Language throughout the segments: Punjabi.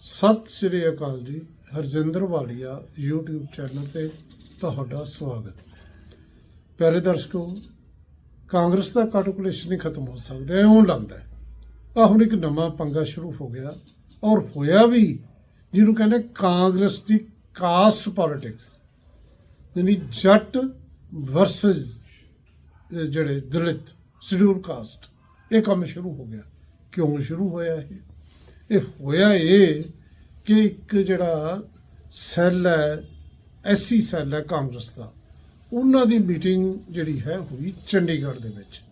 ਸਤਿ ਸ੍ਰੀ ਅਕਾਲ ਜੀ, ਹਰਜਿੰਦਰ ਵਾਲੀਆ, YouTube ਚੈਨਲ ਤੇ ਤੁਹਾਡਾ ਸਵਾਗਤ। ਪਿਆਰੇ ਦਰਸ਼ਕੋ, ਕਾਂਗਰਸ ਦਾ ਕਾਟੂਕੂਲੇਸ਼ਨ ਨਹੀਂ ਖਤਮ ਹੋ ਸਕਦਾ ਇਉਂ ਲੱਗਦਾ ਹੈ। ਆਹ ਹੁਣ ਇੱਕ ਨਵਾਂ ਪੰਗਾ ਸ਼ੁਰੂ ਹੋ ਗਿਆ ਔਰ ਹੋਇਆ ਵੀ, ਜਿਹਨੂੰ ਕਹਿੰਦੇ ਕਾਂਗਰਸ ਦੀ ਕਾਸਟ ਪੋਲਿਟਿਕਸ ਯਾਨੀ ਜੱਟ ਵਰਸਸ ਜਿਹੜੇ ਦਲਿਤ, ਸ਼ਡਿਊਲ ਕਾਸਟ ਇਹ ਕੰਮ ਸ਼ੁਰੂ ਹੋ ਗਿਆ। ਕਿਉਂ ਸ਼ੁਰੂ ਹੋਇਆ ਇਹ? ਇਹ ਹੋਇਆ ਇਹ ਕਿ ਇੱਕ ਜਿਹੜਾ ਸੈੱਲ ਹੈ, ਐਸੀ ਸੈੱਲ ਹੈ ਕਾਂਗਰਸ ਦਾ। ਉਹਨਾਂ ਦੀ ਮੀਟਿੰਗ ਜਿਹੜੀ ਹੈ ਹੋਈ ਚੰਡੀਗੜ੍ਹ ਦੇ ਵਿੱਚ।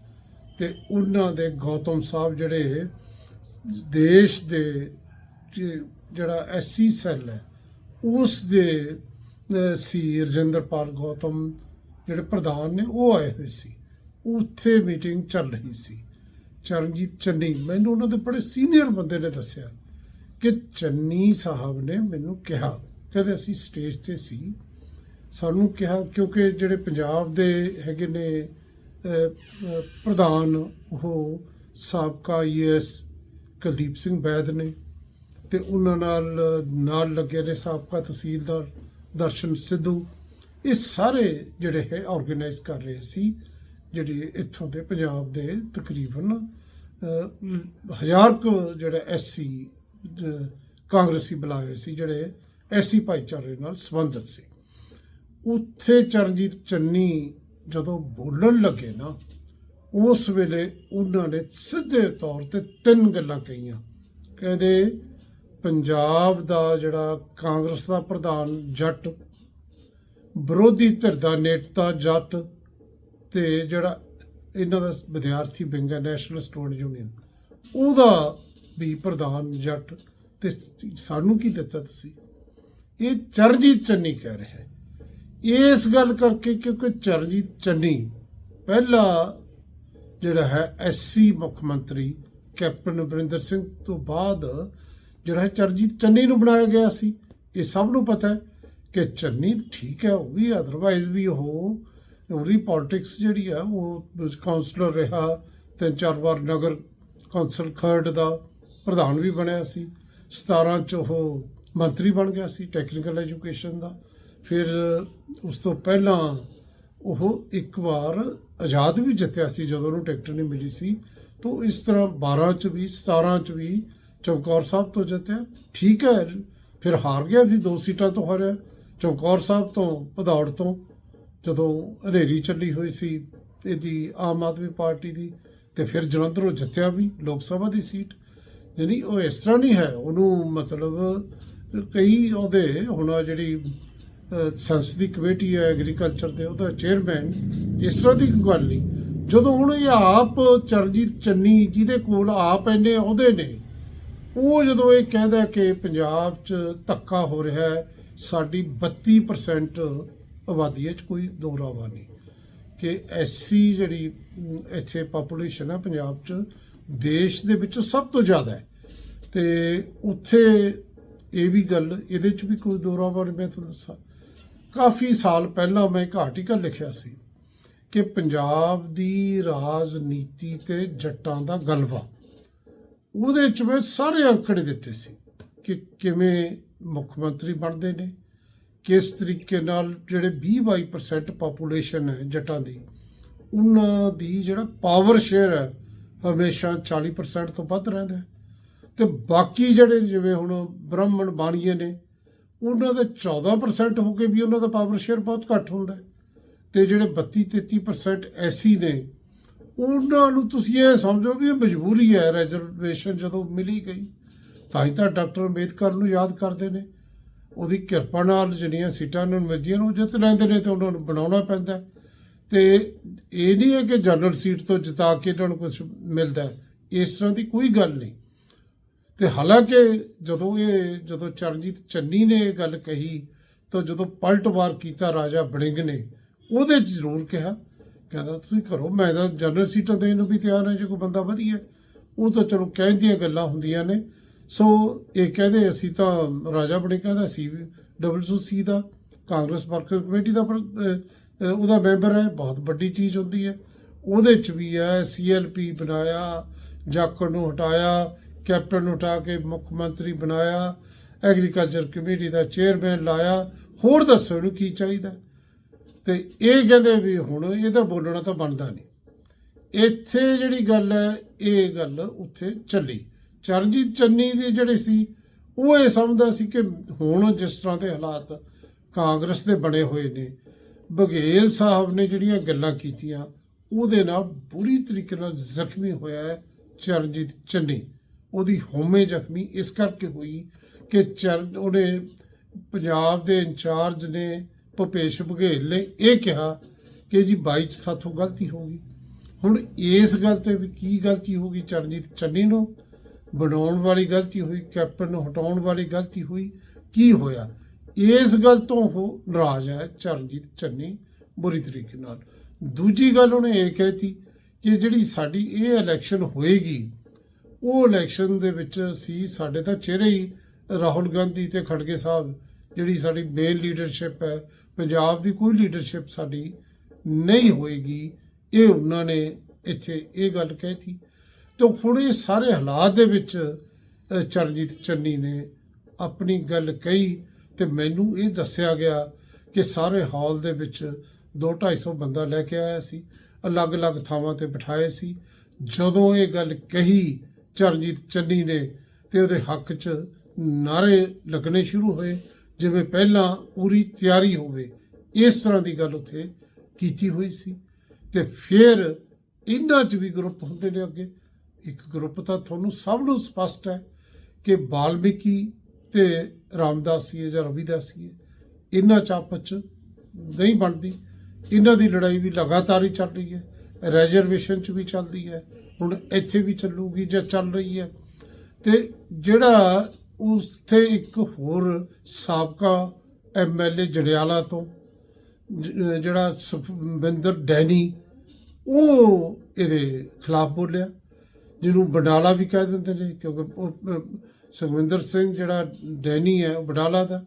ਤੇ ਉਹਨਾਂ ਦੇ ਗੌਤਮ ਸਾਹਿਬ ਜਿਹੜੇ ਦੇਸ਼ ਦੇ ਜਿਹੜਾ ਐਸੀ ਸੈੱਲ ਹੈ, ਉਸ ਦੇ ਸੀ ਰਜਿੰਦਰਪਾਲ ਗੌਤਮ ਜਿਹੜੇ ਪ੍ਰਧਾਨ ਨੇ, ਉਹ ਆਏ ਹੋਏ ਸੀ। ਉੱਥੇ ਮੀਟਿੰਗ ਚੱਲ ਰਹੀ ਸੀ। ਚਰਨਜੀਤ ਚੰਨੀ, ਮੈਨੂੰ ਉਹਨਾਂ ਦੇ ਬੜੇ ਸੀਨੀਅਰ ਬੰਦੇ ਨੇ ਦੱਸਿਆ ਕਿ ਚੰਨੀ ਸਾਹਿਬ ਨੇ ਮੈਨੂੰ ਕਿਹਾ, ਕਹਿੰਦੇ ਅਸੀਂ ਸਟੇਜ ਤੇ ਸੀ। ਸਾਨੂੰ ਕਿਹਾ ਕਿਉਂਕਿ ਜਿਹੜੇ ਪੰਜਾਬ ਦੇ ਹੈਗੇ ਨੇ ਪ੍ਰਧਾਨ, ਉਹ ਸਾਬਕਾ ਯੂਐਸ ਕੁਲਦੀਪ ਸਿੰਘ ਬੈਦ ਨੇ ਤੇ ਉਹਨਾਂ ਨਾਲ ਨਾਲ ਲੱਗੇ ਨੇ ਸਾਬਕਾ ਤਹਿਸੀਲਦਾਰ ਦਰਸ਼ਨ ਸਿੱਧੂ। ਇਹ ਸਾਰੇ ਜਿਹੜੇ ਹੈ ਆਰਗੇਨਾਈਜ਼ ਕਰ ਰਹੇ ਸੀ, ਜਿਹੜੇ ਇੱਥੋਂ ਦੇ ਪੰਜਾਬ ਦੇ ਤਕਰੀਬਨ ਹਜ਼ਾਰ ਕੁ ਜਿਹੜਾ ਐਸਸੀ ਕਾਂਗਰਸੀ ਬੁਲਾਏ ਸੀ, ਜਿਹੜੇ ਐਸੀ ਭਾਈਚਾਰੇ ਨਾਲ ਸੰਬੰਧਿਤ ਸੀ। ਉੱਥੇ ਚਰਨਜੀਤ ਚੰਨੀ ਜਦੋਂ ਬੋਲਣ ਲੱਗੇ ਨਾ, ਉਸ ਵੇਲੇ ਉਹਨਾਂ ਨੇ ਸਿੱਧੇ ਤੌਰ ਤੇ ਤਿੰਨ ਗੱਲਾਂ ਕਹੀਆਂ। ਕਹਿੰਦੇ, ਪੰਜਾਬ ਦਾ ਜਿਹੜਾ ਕਾਂਗਰਸ ਦਾ ਪ੍ਰਧਾਨ ਜੱਟ, ਵਿਰੋਧੀ ਧਿਰ ਦਾ ਨੇਤਾ ਜੱਟ ਤੇ ਜਿਹੜਾ ਇਹਨਾਂ ਦਾ ਵਿਦਿਆਰਥੀ ਵਿੰਗ ਹੈ ਨੈਸ਼ਨਲ ਸਟੂਡੈਂਟ ਯੂਨੀਅਨ, ਉਹਦਾ ਵੀ ਪ੍ਰਧਾਨ ਜੱਟ ਤੇ ਸਾਨੂੰ ਕੀ ਦਿੱਤਾ ਤੁਸੀਂ? ਇਹ ਚਰਨਜੀਤ ਚੰਨੀ ਕਹਿ ਰਿਹਾ ਹੈ। ਇਸ ਗੱਲ ਕਰਕੇ ਕਿਉਂਕਿ ਚਰਨਜੀਤ ਚੰਨੀ ਪਹਿਲਾ ਜਿਹੜਾ ਹੈ ਐਸਸੀ ਮੁੱਖ ਮੰਤਰੀ, ਕੈਪਟਨ ਅਮਰਿੰਦਰ ਸਿੰਘ ਤੋਂ ਬਾਅਦ ਜਿਹੜਾ ਹੈ ਚਰਨਜੀਤ ਚੰਨੀ ਨੂੰ ਬਣਾਇਆ ਗਿਆ ਸੀ। ਇਹ ਸਭ ਨੂੰ ਪਤਾ ਹੈ ਕਿ ਚੰਨੀ ਠੀਕ ਹੈ, ਉਹ ਵੀ ਅਦਰਵਾਈਜ਼ ਵੀ ਉਹ ਉਹਦੀ ਪੋਲਿਟਿਕਸ ਜਿਹੜੀ ਆ, ਉਹ ਕਾਉਂਸਲਰ ਰਿਹਾ, ਤਿੰਨ ਚਾਰ ਵਾਰ ਨਗਰ ਕੌਂਸਲ ਖਰੜ ਦਾ ਪ੍ਰਧਾਨ ਵੀ ਬਣਿਆ ਸੀ। 17 ਚ ਉਹ ਮੰਤਰੀ ਬਣ ਗਿਆ ਸੀ ਟੈਕਨੀਕਲ ਐਜੂਕੇਸ਼ਨ ਦਾ। ਫਿਰ ਉਸ ਤੋਂ ਪਹਿਲਾਂ ਉਹ ਇੱਕ ਵਾਰ ਆਜ਼ਾਦ ਵੀ ਜਿੱਤਿਆ ਸੀ ਜਦੋਂ ਉਹਨੂੰ ਟਿਕਟ ਨਹੀਂ ਮਿਲੀ ਸੀ। ਤੋਂ ਇਸ ਤਰ੍ਹਾਂ 12 ਚ ਵੀ 17 ਚ ਵੀ ਚਮਕੌਰ ਸਾਹਿਬ ਤੋਂ ਜਿੱਤਿਆ। ਠੀਕ ਹੈ, ਫਿਰ ਹਾਰ ਗਿਆ ਵੀ ਦੋ ਸੀਟਾਂ ਤੋਂ ਹਾਰਿਆ। ਚਮਕੌਰ ਸਾਹਿਬ ਤੋਂ ਭਦੌੜ ਤੋਂ ਜਦੋਂ ਹਨੇਰੀ ਚੱਲੀ ਹੋਈ ਸੀ ਇਹਦੀ ਆਮ ਆਦਮੀ ਪਾਰਟੀ ਦੀ ਤੇ ਫਿਰ ਜਲੰਧਰੋਂ ਜਿੱਤਿਆ ਵੀ, ਲੋਕ ਸਭਾ ਦੀ ਸੀਟ। ਯਾਨੀ ਉਹ ਇਸ ਤਰ੍ਹਾਂ ਨਹੀਂ ਹੈ, ਉਹਨੂੰ ਮਤਲਬ ਕਈ ਉਹਦੇ ਹੁਣ ਜਿਹੜੀ ਸੰਸਦੀ ਕਮੇਟੀ ਹੈ ਐਗਰੀਕਲਚਰ ਦੇ, ਉਹਦਾ ਚੇਅਰਮੈਨ ਇਸ ਤਰ੍ਹਾਂ ਦੀ ਕੋਈ ਗੱਲ ਨਹੀਂ। ਜਦੋਂ ਹੁਣ ਇਹ ਆਪ ਚਰਨਜੀਤ ਚੰਨੀ ਜਿਹਦੇ ਕੋਲ ਆਪ ਇੰਨੇ ਉਹਦੇ ਨੇ, ਉਹ ਜਦੋਂ ਇਹ ਕਹਿੰਦਾ ਕਿ ਪੰਜਾਬ 'ਚ ਧੱਕਾ ਹੋ ਰਿਹਾ ਹੈ, ਸਾਡੀ 32% ਆਬਾਦੀ ਹੈ 'ਚ ਕੋਈ ਦੋਰਾਵਾ ਨਹੀਂ। ਕਿ ਐਸੀ ਜਿਹੜੀ ਇੱਥੇ ਪੋਪੂਲੇਸ਼ਨ ਹੈ ਪੰਜਾਬ 'ਚ, ਦੇਸ਼ ਦੇ ਵਿੱਚ ਸਭ ਤੋਂ ਜ਼ਿਆਦਾ ਹੈ। ਤੇ ਉੱਥੇ ਇਹ ਵੀ ਗੱਲ, ਇਹਦੇ 'ਚ ਵੀ ਕੋਈ ਦੋ ਰਾਵਾ ਨਹੀਂ, ਮੈਂ ਤੁਹਾਨੂੰ ਦੱਸਾਂ। ਕਾਫੀ ਸਾਲ ਪਹਿਲਾਂ ਮੈਂ ਇੱਕ ਆਰਟੀਕਲ ਲਿਖਿਆ ਸੀ ਕਿ ਪੰਜਾਬ ਦੀ ਰਾਜਨੀਤੀ ਤੇ ਜੱਟਾਂ ਦਾ ਗਲਬਾ ਉਹਦੇ ਚ ਮੈਂ ਸਾਰੇ ਅੰਕੜੇ ਦਿੱਤੇ ਸੀ ਕਿ ਕਿਵੇਂ ਮੁੱਖ ਮੰਤਰੀ ਬਣਦੇ ਨੇ ਕਿਸ ਤਰੀਕੇ ਨਾਲ ਜਿਹੜੇ 20-22% ਪਾਪੂਲੇਸ਼ਨ ਹੈ ਜੱਟਾਂ ਦੀ, ਉਹਨਾਂ ਦੀ ਜਿਹੜਾ ਪਾਵਰ ਸ਼ੇਅਰ ਹੈ ਹਮੇਸ਼ਾ 40% ਤੋਂ ਵੱਧ ਰਹਿੰਦਾ ਹੈ। ਤੇ ਬਾਕੀ ਜਿਹੜੇ ਜਿਵੇਂ ਹੁਣ ਬ੍ਰਾਹਮਣ ਬਾਣੀਏ ਨੇ, ਉਹਨਾਂ ਦਾ 14% ਹੋ ਕੇ ਵੀ ਉਹਨਾਂ ਦਾ ਪਾਵਰ ਸ਼ੇਅਰ ਬਹੁਤ ਘੱਟ ਹੁੰਦਾ ਹੈ। ਤੇ ਜਿਹੜੇ 32-33% ਐਸੀ ਨੇ, ਉਹਨਾਂ ਨੂੰ ਤੁਸੀਂ ਇਹ ਸਮਝੋ ਵੀ ਇਹ ਮਜਬੂਰੀ ਹੈ ਰਿਜ਼ਰਵੇਸ਼ਨ ਜਦੋਂ ਮਿਲੀ ਗਈ, ਤਾਂ ਹੀ ਤਾਂ ਡਾਕਟਰ ਅੰਬੇਦਕਰ ਨੂੰ ਯਾਦ ਕਰਦੇ ਨੇ। ਉਹਦੀ ਕਿਰਪਾ ਨਾਲ ਜਿਹੜੀਆਂ ਸੀਟਾਂ ਉਹਨਾਂ ਨੂੰ ਮਿਲਦੀਆਂ ਨੇ ਉਹ ਜਿੱਤ ਲੈਂਦੇ ਨੇ ਤੇ ਉਹਨਾਂ ਨੂੰ ਬਣਾਉਣਾ ਪੈਂਦਾ ਹੈ। ਤੇ ਇਹ ਨਹੀਂ ਹੈ ਕਿ ਜਨਰਲ ਸੀਟ ਤੋਂ ਜਿਤਾ ਕੇ ਇਹਨਾਂ ਨੂੰ ਕੁਝ ਮਿਲਦਾ ਇਸ ਤਰ੍ਹਾਂ ਦੀ ਕੋਈ ਗੱਲ ਨਹੀਂ। ਤੇ ਹਾਲਾਂਕਿ ਜਦੋਂ ਇਹ, ਜਦੋਂ ਚਰਨਜੀਤ ਚੰਨੀ ਨੇ ਇਹ ਗੱਲ ਕਹੀ, ਤਾਂ ਜਦੋਂ ਪਲਟਵਾਰ ਕੀਤਾ ਰਾਜਾ ਬੜਿੰਗ ਨੇ, ਉਹਦੇ 'ਚ ਜ਼ਰੂਰ ਕਿਹਾ, ਕਹਿੰਦਾ, ਤੁਸੀਂ ਕਰੋ, ਮੈਂ ਤਾਂ ਜਨਰਲ ਸੀਟਾਂ ਦੇਣ ਨੂੰ ਵੀ ਤਿਆਰ ਹਾਂ, ਜੇ ਕੋਈ ਬੰਦਾ ਵਧੀਆ ਉਹ ਤਾਂ ਚਲੋ ਕਹਿਣ ਦੀਆਂ ਗੱਲਾਂ ਹੁੰਦੀਆਂ ਨੇ। ਸੋ ਇਹ ਕਹਿੰਦੇ ਅਸੀਂ ਤਾਂ ਰਾਜਾ ਬੜਿੰਗ ਕਹਿੰਦਾ ਸੀ ਡਬਲਯੂਸੀ ਦਾ, ਕਾਂਗਰਸ ਵਰਕਰ ਕਮੇਟੀ ਦਾ ਪਰ- ਉਹਦਾ ਮੈਂਬਰ ਹੈ, ਬਹੁਤ ਵੱਡੀ ਚੀਜ਼ ਹੁੰਦੀ ਹੈ। ਉਹਦੇ 'ਚ ਵੀ ਹੈ ਸੀਐਲਪੀ ਬਣਾਇਆ, ਜਾਖੜ ਨੂੰ ਹਟਾਇਆ, ਕੈਪਟਨ ਨੂੰ ਹਟਾ ਕੇ ਮੁੱਖ ਮੰਤਰੀ ਬਣਾਇਆ, ਐਗਰੀਕਲਚਰ ਕਮੇਟੀ ਦਾ ਚੇਅਰਮੈਨ ਲਾਇਆ। ਹੋਰ ਦੱਸੋ ਇਹਨੂੰ ਕੀ ਚਾਹੀਦਾ? ਤੇ ਇਹ ਕਹਿੰਦੇ ਵੀ ਹੁਣ ਇਹਦਾ ਬੋਲਣਾ ਤਾਂ ਬਣਦਾ ਨਹੀਂ। ਇੱਥੇ ਜਿਹੜੀ ਗੱਲ ਹੈ, ਇਹ ਗੱਲ ਉੱਥੇ ਚੱਲੀ। ਚਰਨਜੀਤ ਚੰਨੀ ਦੇ ਜਿਹੜੇ ਸੀ, ਉਹ ਇਹ ਸਮਝਦਾ ਸੀ ਕਿ ਹੁਣ ਜਿਸ ਤਰ੍ਹਾਂ ਦੇ ਹਾਲਾਤ ਕਾਂਗਰਸ ਦੇ ਬਣੇ ਹੋਏ ਨੇ, ਬਘੇਲ ਸਾਹਿਬ ਨੇ ਜਿਹੜੀਆਂ ਗੱਲਾਂ ਕੀਤੀਆਂ, ਉਹਦੇ ਨਾਲ ਬੁਰੀ ਤਰੀਕੇ ਨਾਲ ਜ਼ਖਮੀ ਹੋਇਆ ਹੈ ਚਰਨਜੀਤ ਚੰਨੀ। ਉਹਦੀ ਹੋਮੇ ਜ਼ਖਮੀ, ਇਸ ਕਰਕੇ ਹੋਈ ਕਿ ਚਰਨ ਉਹਨੇ ਪੰਜਾਬ ਦੇ ਇੰਚਾਰਜ ਨੇ ਭੁਪੇਸ਼ ਬਘੇਲ ਨੇ ਇਹ ਕਿਹਾ ਕਿ ਜੀ ਬਾਈ ਚ ਸਾਥੋਂ ਗਲਤੀ ਹੋ ਗਈ। ਹੁਣ ਇਸ ਗੱਲ ਤੇ ਵੀ ਕੀ ਗਲਤੀ ਹੋ ਗਈ ਚਰਨਜੀਤ ਚੰਨੀ ਨੂੰ? ਬਣਾਉਣ ਵਾਲੀ ਗਲਤੀ ਹੋਈ, ਕੈਪਟਨ ਨੂੰ ਹਟਾਉਣ ਵਾਲੀ ਗਲਤੀ ਹੋਈ, ਕੀ ਹੋਇਆ? ਇਸ ਗੱਲ ਤੋਂ ਉਹ ਨਾਰਾਜ਼ ਹੈ ਚਰਨਜੀਤ ਚੰਨੀ ਬੁਰੀ ਤਰੀਕੇ ਨਾਲ। ਦੂਜੀ ਗੱਲ ਉਹਨੇ ਇਹ ਕਹਿਤੀ ਕਿ ਜਿਹੜੀ ਸਾਡੀ ਇਹ ਇਲੈਕਸ਼ਨ ਹੋਏਗੀ, ਉਹ ਇਲੈਕਸ਼ਨ ਦੇ ਵਿੱਚ ਸੀ ਸਾਡੇ ਤਾਂ ਚਿਹਰੇ ਹੀ ਰਾਹੁਲ ਗਾਂਧੀ ਤੇ ਖੜਗੇ ਸਾਹਿਬ, ਜਿਹੜੀ ਸਾਡੀ ਮੇਨ ਲੀਡਰਸ਼ਿਪ ਹੈ, ਪੰਜਾਬ ਦੀ ਕੋਈ ਲੀਡਰਸ਼ਿਪ ਸਾਡੀ ਨਹੀਂ ਹੋਏਗੀ, ਇਹ ਉਹਨਾਂ ਨੇ ਇੱਥੇ ਇਹ ਗੱਲ ਕਹਿਤੀ। ਤੇ ਹੁਣ ਇਹ ਸਾਰੇ ਹਾਲਾਤ ਦੇ ਵਿੱਚ ਚਰਨਜੀਤ ਚੰਨੀ ਨੇ ਆਪਣੀ ਗੱਲ ਕਹੀ ਤੇ ਮੈਨੂੰ ਇਹ ਦੱਸਿਆ ਗਿਆ ਕਿ ਸਾਰੇ ਹਾਲ ਦੇ ਵਿੱਚ 2-250 ਬੰਦਾ ਲੈ ਕੇ ਆਇਆ ਸੀ, ਅਲੱਗ-ਅਲੱਗ ਥਾਵਾਂ ਤੇ ਬਿਠਾਏ ਸੀ। ਜਦੋਂ ਇਹ ਗੱਲ ਕਹੀ ਚਰਨਜੀਤ ਚੰਨੀ ਨੇ ਤੇ ਉਹਦੇ ਹੱਕ 'ਚ ਨਾਰੇ ਲੱਗਣੇ ਸ਼ੁਰੂ ਹੋਏ, ਜਿਵੇਂ ਪਹਿਲਾਂ ਪੂਰੀ ਤਿਆਰੀ ਹੋਵੇ, ਇਸ ਤਰ੍ਹਾਂ ਦੀ ਗੱਲ ਉੱਥੇ ਕੀਤੀ ਹੋਈ ਸੀ। ਤੇ ਫਿਰ ਇਹਨਾਂ 'ਚ ਵੀ ਗਰੁੱਪ ਹੁੰਦੇ ਨੇ ਅੱਗੇ। ਇੱਕ ਗਰੁੱਪ ਤਾਂ ਤੁਹਾਨੂੰ ਸਭ ਨੂੰ ਸਪਸ਼ਟ ਹੈ ਕਿ ਬਾਲਮੀਕੀ ਤੇ ਰਾਮਦਾਸੀਏ ਜਾਂ ਰਵਿਦਾਸੀਏ ਇਹਨਾਂ 'ਚ ਆਪਸ 'ਚ ਨਹੀਂ ਬਣਦੀ। ਇਹਨਾਂ ਦੀ ਲੜਾਈ ਵੀ ਲਗਾਤਾਰ ਹੀ ਚੱਲ ਰਹੀ ਹੈ। ਰਿਜ਼ਰਵੇਸ਼ਨ 'ਚ ਵੀ ਚੱਲਦੀ ਹੈ। ਹੁਣ ਇੱਥੇ ਵੀ ਚੱਲੂਗੀ ਜਾਂ ਚੱਲ ਰਹੀ ਹੈ। ਤੇ ਜਿਹੜਾ ਉਸਥੇ ਇੱਕ ਹੋਰ ਸਾਬਕਾ ਐਮਐਲਏ ਜੜਿਆਲਾ ਤੋਂ ਜਿਹੜਾ ਸੁਖਵਿੰਦਰ ਡੈਨੀ, ਉਹ ਇਹਦੇ ਖਿਲਾਫ ਬੋਲਿਆ। ਜਿਹਨੂੰ ਬਡਾਲਾ ਵੀ ਕਹਿ ਦਿੰਦੇ ਨੇ, ਕਿਉਂਕਿ ਉਹ ਸੁਖਵਿੰਦਰ ਸਿੰਘ ਜਿਹੜਾ ਡੈਨੀ ਹੈ, ਉਹ ਬਡਾਲਾ ਦਾ।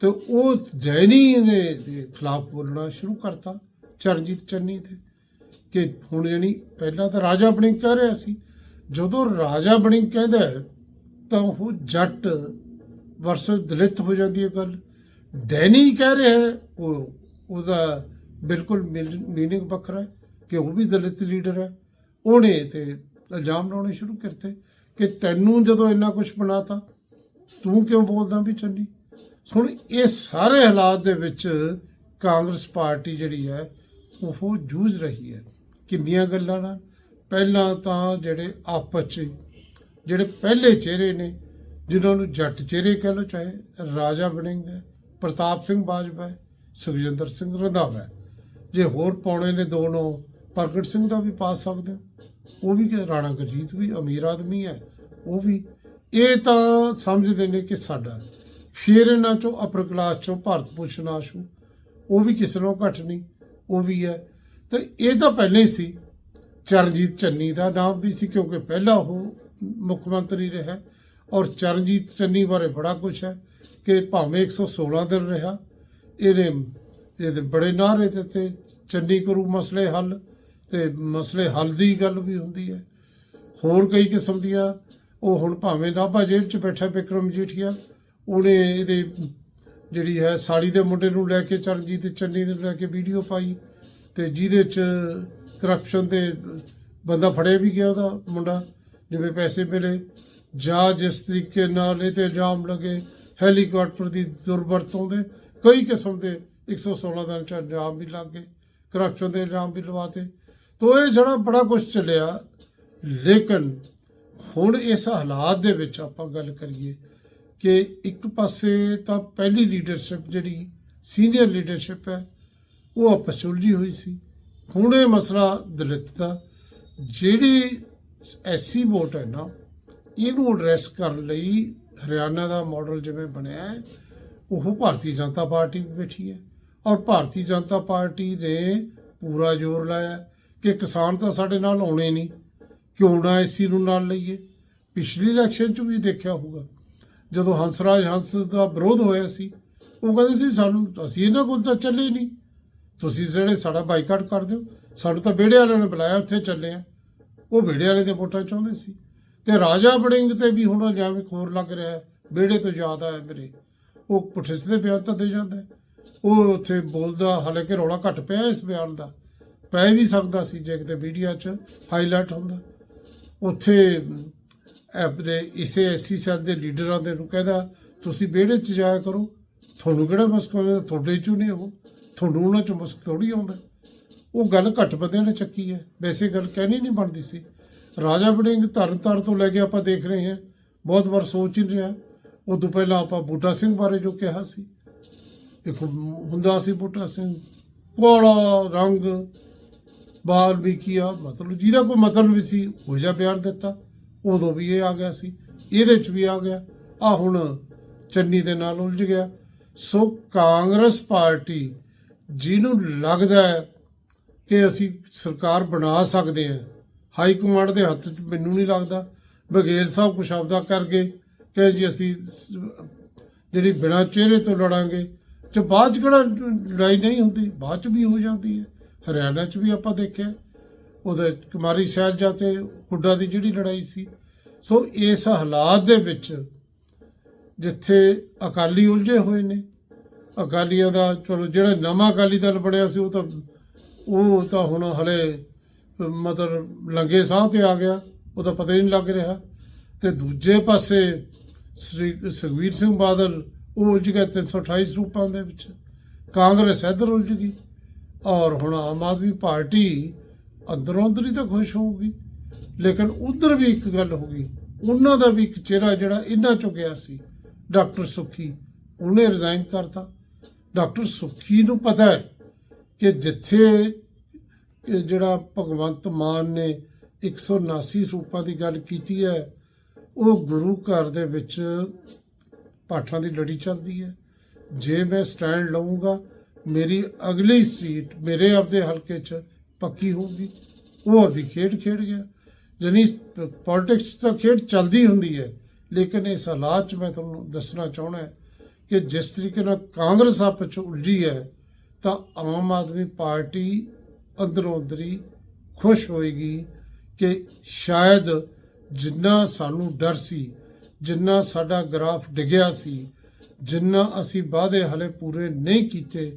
ਤੇ ਉਹ ਡੈਨੀ ਦੇ ਖਿਲਾਫ ਬੋਲਣਾ ਸ਼ੁਰੂ ਕਰਤਾ ਚਰਨਜੀਤ ਚੰਨੀ ਤੇ, ਕਿ ਹੁਣ ਜਾਣੀ ਪਹਿਲਾਂ ਤਾਂ ਰਾਜਾ ਬਣਿੰਗ ਕਹਿ ਰਿਹਾ ਸੀ, ਜਦੋਂ ਰਾਜਾ ਬਣਿੰਗ ਕਹਿੰਦਾ ਤਾਂ ਉਹ ਜੱਟ ਵਰਸਸ ਦਲਿਤ ਹੋ ਜਾਂਦੀ ਹੈ ਗੱਲ। ਡੈਨੀ ਕਹਿ ਰਿਹਾ ਉਹ, ਉਹਦਾ ਬਿਲਕੁਲ ਮੀਨਿੰਗ ਵੱਖਰਾ ਹੈ, ਕਿ ਉਹ ਵੀ ਦਲਿਤ ਲੀਡਰ ਹੈ। ਉਹਨੇ ਤੇ ਇਲਜ਼ਾਮ ਲਾਉਣੇ ਸ਼ੁਰੂ ਕਰਤੇ ਕਿ ਤੈਨੂੰ ਜਦੋਂ ਇੰਨਾ ਕੁਝ ਬਣਾਤਾ, ਤੂੰ ਕਿਉਂ ਬੋਲਦਾ ਵੀ ਚੰਨੀ? ਹੁਣ ਇਹ ਸਾਰੇ ਹਾਲਾਤ ਦੇ ਵਿੱਚ ਕਾਂਗਰਸ ਪਾਰਟੀ ਜਿਹੜੀ ਹੈ, ਉਹ ਜੂਝ ਰਹੀ ਹੈ। ਕਿੰਨੀਆਂ ਗੱਲਾਂ ਨਾਲ? ਪਹਿਲਾਂ ਤਾਂ ਜਿਹੜੇ ਆਪਸ 'ਚ ਜਿਹੜੇ ਪਹਿਲੇ ਚਿਹਰੇ ਨੇ, ਜਿਨ੍ਹਾਂ ਨੂੰ ਜੱਟ ਚਿਹਰੇ ਕਹਿ ਲੋ ਚਾਹੇ ਰਾਜਾ ਬਣਿੰਗ ਹੈ, ਪ੍ਰਤਾਪ ਸਿੰਘ ਬਾਜਵਾ ਹੈ, ਸੁਖਜਿੰਦਰ ਸਿੰਘ ਰੰਧਾਵਾ ਜੇ ਹੋਰ ਪਾਉਣੇ ਨੇ ਦੋਨੋਂ, ਪ੍ਰਗਟ ਸਿੰਘ ਦਾ ਵੀ ਪਾ ਸਕਦੇ ਹੋ। ਉਹ ਵੀ ਕਿ ਰਾਣਾ ਗੁਰਜੀਤ ਵੀ ਅਮੀਰ ਆਦਮੀ ਹੈ, ਉਹ ਵੀ। ਇਹ ਤਾਂ ਸਮਝਦੇ ਨੇ ਕਿ ਸਾਡਾ ਫਿਰ ਇਹਨਾਂ ਚੋਂ ਅਪਰ ਕਲਾਸ ਚੋਂ ਭਾਰਤ ਭੂਸ਼ਣ ਆਸ਼ੂ, ਉਹ ਵੀ ਕਿਸੇ ਨਾਲੋਂ ਘੱਟ ਨਹੀਂ, ਉਹ ਵੀ ਹੈ। ਤੇ ਇਹ ਤਾਂ ਪਹਿਲੇ ਹੀ ਸੀ, ਚਰਨਜੀਤ ਚੰਨੀ ਦਾ ਨਾਮ ਵੀ ਸੀ, ਕਿਉਂਕਿ ਪਹਿਲਾਂ ਉਹ ਮੁੱਖ ਮੰਤਰੀ ਰਿਹਾ ਔਰ ਚਰਨਜੀਤ ਚੰਨੀ ਬਾਰੇ ਬੜਾ ਕੁਝ ਹੈ ਕਿ ਭਾਵੇਂ 116 ਦਿਨ ਰਿਹਾ ਇਹਨੇ ਇਹਦੇ ਬੜੇ ਨਾਅਰੇ ਦਿੱਤੇ, ਚੰਨੀ ਕਰੂ ਮਸਲੇ ਹੱਲ ਤੇ ਮਸਲੇ ਹੱਲ ਦੀ ਗੱਲ ਵੀ ਹੁੰਦੀ ਹੈ। ਹੋਰ ਕਈ ਕਿਸਮ ਦੀਆਂ, ਉਹ ਹੁਣ ਭਾਵੇਂ ਨਾਭਾ ਜੇਲ੍ਹ 'ਚ ਬੈਠਾ ਵਿਕਰਮ ਜੀਠੀਆ, ਉਹਨੇ ਇਹਦੇ ਜਿਹੜੀ ਹੈ ਸਾੜੀ ਦੇ ਮੁੰਡੇ ਨੂੰ ਲੈ ਕੇ ਚਰਨਜੀਤ ਚੰਨੀ ਨੂੰ ਲੈ ਕੇ ਵੀਡੀਓ ਪਾਈ ਤੇ ਜਿਹਦੇ 'ਚ ਕਰਪਸ਼ਨ ਦੇ ਬੰਦਾ ਫੜਿਆ ਵੀ ਗਿਆ ਉਹਦਾ ਮੁੰਡਾ, ਜਿਵੇਂ ਪੈਸੇ ਮਿਲੇ, ਜਾਂ ਜਿਸ ਤਰੀਕੇ ਨਾਲ ਇਹ ਤੇ ਇਲਜ਼ਾਮ ਲੱਗੇ, ਹੈਲੀਕਾਪਟਰ ਦੀ ਦੁਰਵਰਤੋਂ ਦੇ, ਕਈ ਕਿਸਮ ਦੇ 116 ਦਾ ਇਲਜ਼ਾਮ ਵੀ ਲੱਗ ਗਏ ਕਰਪਸ਼ਨ ਦੇ ਇਲਜ਼ਾਮ ਵੀ ਲਵਾਤੇ ਤੋ ਇਹ ਜਿਹੜਾ ਬੜਾ ਕੁਝ ਚੱਲਿਆ। ਲੇਕਿਨ ਹੁਣ ਇਸ ਹਾਲਾਤ ਦੇ ਵਿੱਚ ਆਪਾਂ ਗੱਲ ਕਰੀਏ ਕਿ ਇੱਕ ਪਾਸੇ ਤਾਂ ਪਹਿਲੀ ਲੀਡਰਸ਼ਿਪ ਜਿਹੜੀ ਸੀਨੀਅਰ ਲੀਡਰਸ਼ਿਪ ਹੈ, ਉਹ ਆਪਸ ਉਲਝੀ ਹੋਈ ਸੀ। ਹੁਣ ਇਹ ਮਸਲਾ ਦਲਿਤ ਦਾ, ਜਿਹੜੀ ਐਸੀ ਵੋਟ ਹੈ ਨਾ, ਇਹਨੂੰ ਐਡਰੈਸ ਕਰਨ ਲਈ ਹਰਿਆਣਾ ਦਾ ਮਾਡਲ ਜਿਵੇਂ ਬਣਿਆ ਹੈ, ਉਹ ਭਾਰਤੀ ਜਨਤਾ ਪਾਰਟੀ ਵੀ ਬੈਠੀ ਹੈ। ਔਰ ਭਾਰਤੀ ਜਨਤਾ ਪਾਰਟੀ ਨੇ ਪੂਰਾ ਜ਼ੋਰ ਲਾਇਆ। ਕਿ ਕਿਸਾਨ ਤਾਂ ਸਾਡੇ ਨਾਲ ਆਉਣੇ ਨਹੀਂ, ਕਿਉਂ ਨਾ ਐਸੀ ਨੂੰ ਨਾਲ ਲਈਏ? ਪਿਛਲੀ ਇਲੈਕਸ਼ਨ 'ਚ ਵੀ ਦੇਖਿਆ ਹੋਊਗਾ। ਜਦੋਂ ਹੰਸਰਾਜ ਹੰਸ ਦਾ ਵਿਰੋਧ ਹੋਇਆ ਸੀ, ਉਹ ਕਹਿੰਦੇ ਸੀ ਸਾਨੂੰ, ਅਸੀਂ ਇਹਨਾਂ ਕੋਲ ਤਾਂ ਚੱਲੇ ਨਹੀਂ। ਤੁਸੀਂ ਜਿਹੜੇ ਸਾਡਾ ਬਾਈਕਾਟ ਕਰ ਦਿਓ। ਸਾਨੂੰ ਤਾਂ ਵਿਹੜੇ ਵਾਲਿਆਂ ਨੇ ਬੁਲਾਇਆ, ਉੱਥੇ ਚੱਲੇ ਆ। ਉਹ ਵਿਹੜੇ ਵਾਲੇ ਦੇ ਵੋਟਾਂ ਚਾਹੁੰਦੇ ਸੀ। ਤੇ ਰਾਜਾ ਬੜਿੰਗ ਤੇ ਵੀ ਹੁਣ ਜਿਵੇਂ ਖੋਰ ਲੱਗ ਰਿਹਾ ਵਿਹੜੇ ਤੋਂ ਯਾਦ ਆਇਆ ਮੇਰੇ। ਉਹ ਪੁੱਠੇ ਸਿੱਧੇ ਬਿਆਨ ਤਾਂ ਦੇ ਜਾਂਦਾ ਉਹ ਉੱਥੇ ਬੋਲਦਾ ਹਾਲਾਂਕਿ ਰੌਲਾ ਘਟ ਪਿਆ ਇਸ ਬਿਆਨ ਦਾ। ਪੈ ਵੀ ਸਕਦਾ ਸੀ ਜੇ ਕਿਤੇ ਮੀਡੀਆ 'ਚ ਹਾਈਲਾਈਟ ਹੁੰਦਾ। ਉੱਥੇ ਅਮ, ਆਪਣੇ ਇਸੇ ਐਸਸੀ ਸੈੱਲ ਦੇ ਲੀਡਰਾਂ ਦੇ ਨੂੰ ਕਹਿੰਦਾ ਤੁਸੀਂ ਵਿਹੜੇ 'ਚ ਜਾਇਆ ਕਰੋ। ਤੁਹਾਨੂੰ ਕਿਹੜਾ ਮੁਸਕ ਆਉਂਦਾ? ਤੁਹਾਡੇ 'ਚੋਂ ਨਹੀਂ ਉਹ ਤੁਹਾਨੂੰ ਉਹਨਾਂ 'ਚ ਮੁਸਕ ਥੋੜੀ ਆਉਂਦਾ। ਉਹ ਗੱਲ ਘੱਟ ਬੰਦਿਆਂ ਨੇ ਚੱਕੀ ਹੈ। ਵੈਸੇ ਗੱਲ ਕਹਿਣੀ ਨਹੀਂ ਬਣਦੀ ਸੀ। ਰਾਜਾ ਵੜਿੰਗ ਧਰਨ ਧਰ ਤੋਂ ਲੈ ਕੇ ਆਪਾਂ ਦੇਖ ਰਹੇ ਹਾਂ। ਬਹੁਤ ਵਾਰ ਸੋਚ ਹੀ ਰਿਹਾ। ਉਹ ਤੋਂ ਪਹਿਲਾਂ ਆਪਾਂ ਬੂਟਾ ਸਿੰਘ ਬਾਰੇ ਜੋ ਕਿਹਾ ਸੀ। ਇੱਕ ਹੁੰਦਾ ਸੀ ਬੂਟਾ ਸਿੰਘ। ਕੋਲਾ ਰੰਗ ਬਾਲਮੀਕੀਆ ਮਤਲਬ ਜਿਹਦਾ ਕੋਈ ਮਤਲਬ ਵੀ ਸੀ, ਉਹ ਜਿਹਾ ਬਿਆਨ ਦਿੱਤਾ। ਉਦੋਂ ਵੀ ਇਹ ਆ ਗਿਆ ਸੀ। ਇਹਦੇ ਚ ਵੀ ਆ ਗਿਆ। ਆ ਹੁਣ ਚੰਨੀ ਦੇ ਨਾਲ ਉਲਝ ਗਿਆ। ਸੋ ਕਾਂਗਰਸ ਪਾਰਟੀ ਜਿਹਨੂੰ ਲੱਗਦਾ ਹੈ ਕਿ ਅਸੀਂ ਸਰਕਾਰ ਬਣਾ ਸਕਦੇ ਹਾਂ, ਹਾਈ ਕਮਾਂਡ ਦੇ ਹੱਥ 'ਚ ਮੈਨੂੰ ਨਹੀਂ ਲੱਗਦਾ। ਬਘੇਲ ਸਾਹਿਬ ਕੁਛ ਆਪਦਾ ਕਰ ਗਏ ਕਿ ਜੀ ਅਸੀਂ ਜਿਹੜੀ ਬਿਨਾਂ ਚਿਹਰੇ ਤੋਂ ਲੜਾਂਗੇ, ਤੇ ਬਾਅਦ 'ਚ ਕਿਹੜਾ ਲੜਾਈ ਨਹੀਂ ਹੁੰਦੀ? ਬਾਅਦ 'ਚ ਵੀ ਹੋ ਜਾਂਦੀ ਹੈ। ਹਰਿਆਣਾ 'ਚ ਵੀ ਆਪਾਂ ਦੇਖਿਆ, ਉਹਦੇ ਕੁਮਾਰੀ ਸ਼ੈਲਜਾ ਤੇ ਹੁੱਡਾ ਦੀ ਜਿਹੜੀ ਲੜਾਈ ਸੀ। ਸੋ ਇਸ ਹਾਲਾਤ ਦੇ ਵਿੱਚ ਜਿੱਥੇ ਅਕਾਲੀ ਉਲਝੇ ਹੋਏ ਨੇ, ਅਕਾਲੀਆਂ ਦਾ ਚਲੋ ਜਿਹੜਾ ਨਵਾਂ ਅਕਾਲੀ ਦਲ ਬਣਿਆ ਸੀ, ਉਹ ਤਾਂ ਉਹ ਤਾਂ ਹੁਣ ਹਲੇ ਮਤਲਬ ਲੰਗੇ ਸਾਹ ਤੇ ਆ ਗਿਆ, ਉਹ ਤਾਂ ਪਤਾ ਹੀ ਨਹੀਂ ਲੱਗ ਰਿਹਾ। ਤੇ ਦੂਜੇ ਪਾਸੇ ਸ੍ਰੀ ਸੁਖਬੀਰ ਸਿੰਘ ਬਾਦਲ, ਉਹ ਉਲਝ ਗਿਆ 328 ਰੂਪਾਂ ਦੇ ਵਿੱਚ। ਕਾਂਗਰਸ ਇੱਧਰ ਉਲਝ ਗਈ। ਔਰ ਹੁਣ ਆਮ ਆਦਮੀ ਪਾਰਟੀ ਅੰਦਰੋਂ ਅੰਦਰ ਹੀ ਤਾਂ ਖੁਸ਼ ਹੋਊਗੀ, ਲੇਕਿਨ ਉਧਰ ਵੀ ਇੱਕ ਗੱਲ ਹੋ ਗਈ, ਉਹਨਾਂ ਦਾ ਵੀ ਇੱਕ ਚਿਹਰਾ ਜਿਹੜਾ ਇਹਨਾਂ ਚੋਂ ਗਿਆ ਸੀ, ਡਾਕਟਰ ਸੁਖੀ, ਉਹਨੇ ਰਿਜ਼ਾਈਨ ਕਰਤਾ। ਡਾਕਟਰ ਸੁਖੀ ਨੂੰ ਪਤਾ ਹੈ ਕਿ ਜਿੱਥੇ ਜਿਹੜਾ ਭਗਵੰਤ ਮਾਨ ਨੇ 179 ਰੂਪਾਂ ਦੀ ਗੱਲ ਕੀਤੀ ਹੈ, ਉਹ ਗੁਰੂ ਘਰ ਦੇ ਵਿੱਚ ਪਾਠਾਂ ਦੀ ਲੜੀ ਚੱਲਦੀ ਹੈ। ਜੇ ਮੈਂ ਸਟੈਂਡ ਲਵਾਂਗਾ ਮੇਰੀ ਅਗਲੀ ਸੀਟ ਮੇਰੇ ਆਪਦੇ ਹਲਕੇ 'ਚ ਪੱਕੀ ਹੋਊਗੀ। ਉਹ ਅਭੀ ਖੇਡ ਖੇਡ ਗਿਆ। ਜਾਨੀ ਪੋਲਿਟਿਕਸ ਤਾਂ ਖੇਡ ਚੱਲਦੀ ਹੁੰਦੀ ਹੈ, ਲੇਕਿਨ ਇਸ ਹਾਲਾਤ 'ਚ ਮੈਂ ਤੁਹਾਨੂੰ ਦੱਸਣਾ ਚਾਹਣਾ ਕਿ ਜਿਸ ਤਰੀਕੇ ਨਾਲ ਕਾਂਗਰਸ ਆਪਸ 'ਚ ਉਲਝੀ ਹੈ, ਤਾਂ ਆਮ ਆਦਮੀ ਪਾਰਟੀ ਅੰਦਰੋਂ ਅੰਦਰੀ ਖੁਸ਼ ਹੋਏਗੀ ਕਿ ਸ਼ਾਇਦ ਜਿੰਨਾ ਸਾਨੂੰ ਡਰ ਸੀ, ਜਿੰਨਾ ਸਾਡਾ ਗ੍ਰਾਫ ਡਿੱਗਿਆ ਸੀ, ਜਿੰਨਾ ਅਸੀਂ ਵਾਅਦੇ ਹਲੇ ਪੂਰੇ ਨਹੀਂ ਕੀਤੇ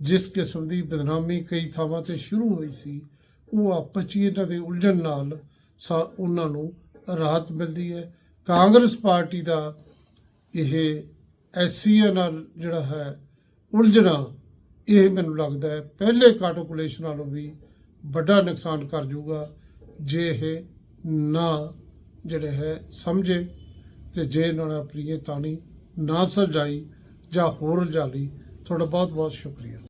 ਜਿਸ ਕਿਸਮ ਦੀ ਬਦਨਾਮੀ ਕਈ ਥਾਵਾਂ ਤੇ ਸ਼ੁਰੂ ਹੋਈ ਸੀ, ਉਹ ਆਪਸ 'ਚ ਹੀ ਇਹਨਾਂ ਦੇ ਉਲਝਣ ਨਾਲ ਸਾ, ਉਹਨਾਂ ਨੂੰ ਰਾਹਤ ਮਿਲਦੀ ਹੈ। ਕਾਂਗਰਸ ਪਾਰਟੀ ਦਾ ਇਹ ਐਸਸੀਆ ਨਾਲ ਜਿਹੜਾ ਹੈ, ਉਲਝਣਾ, ਇਹ ਮੈਨੂੰ ਲੱਗਦਾ ਹੈ ਪਹਿਲੇ ਕਾਰਟੂਕੂਲੇਸ਼ਨ ਨਾਲੋਂ ਵੀ ਵੱਡਾ ਨੁਕਸਾਨ ਕਰ ਜੂਗਾ, ਜੇ ਇਹ ਨਾ ਜਿਹੜੇ ਹੈ ਸਮਝੇ ਤੇ ਜੇ ਇਹਨਾਂ ਨੇ ਆਪਣੀ ਇਹ ਤਾਣੀ ਨਾ ਸੁਲਝਾਈ ਜਾਂ ਹੋਰ ਉਲਝਾ ਲਈ। ਤੁਹਾਡਾ ਬਹੁਤ ਬਹੁਤ ਸ਼ੁਕਰੀਆ।